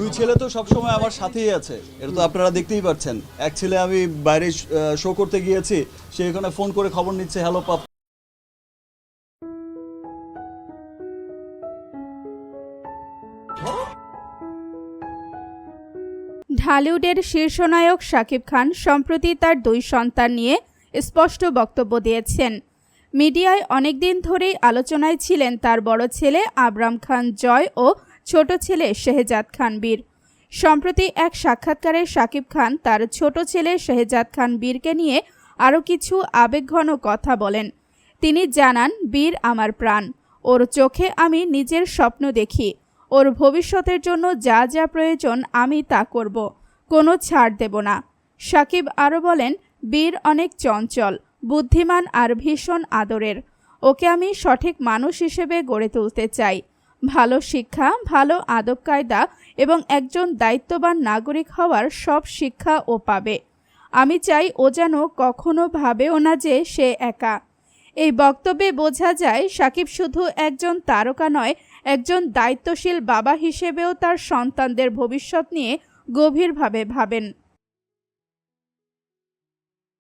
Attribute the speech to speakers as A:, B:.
A: দুই ছেলে তো সবসময় আমার সাথেই আছে। এটা তো আপনারা দেখতেই পাচ্ছেন। এক ছেলে আমি বাইরে শো করতে গিয়েছি, সে এখানে ফোন করে খবর নিচ্ছে হ্যালো পাপ
B: ঢালিউডের শীর্ষনায়ক শাকিব খান সম্প্রতি তার দুই সন্তান নিয়ে স্পষ্ট বক্তব্য দিয়েছেন। মিডিয়ায় অনেকদিন ধরেই আলোচনায় ছিলেন তার বড় ছেলে আবরাম খান জয় ও ছোট ছেলে শেহজাদ খান বীর। সম্প্রতি এক সাক্ষাৎকারে শাকিব খান তার ছোট ছেলে শেহজাদ খান বীরকে নিয়ে আরও কিছু আবেগঘন কথা বলেন। তিনি জানান, বীর আমার প্রাণ। ওর চোখে আমি নিজের স্বপ্ন দেখি। ওর ভবিষ্যতের জন্য যা যা প্রয়োজন আমি তা করব। কোনো ছাড় দেব না। সাকিব আরও বলেন, বীর অনেক চঞ্চল, বুদ্ধিমান আর ভীষণ আদরের। ওকে আমি সঠিক মানুষ হিসেবে গড়ে তুলতে চাই। ভালো শিক্ষা, ভালো আদব কায়দা এবং একজন দায়িত্ববান নাগরিক হওয়ার সব শিক্ষা ও পাবে। আমি চাই ও যেন কখনো ভাবেও না যে সে একা। এই বক্তব্যে বোঝা যায়, সাকিব শুধু একজন তারকা নয়, একজন দায়িত্বশীল বাবা হিসেবেও তার সন্তানদের ভবিষ্যৎ নিয়ে গভীরভাবে ভাবেন।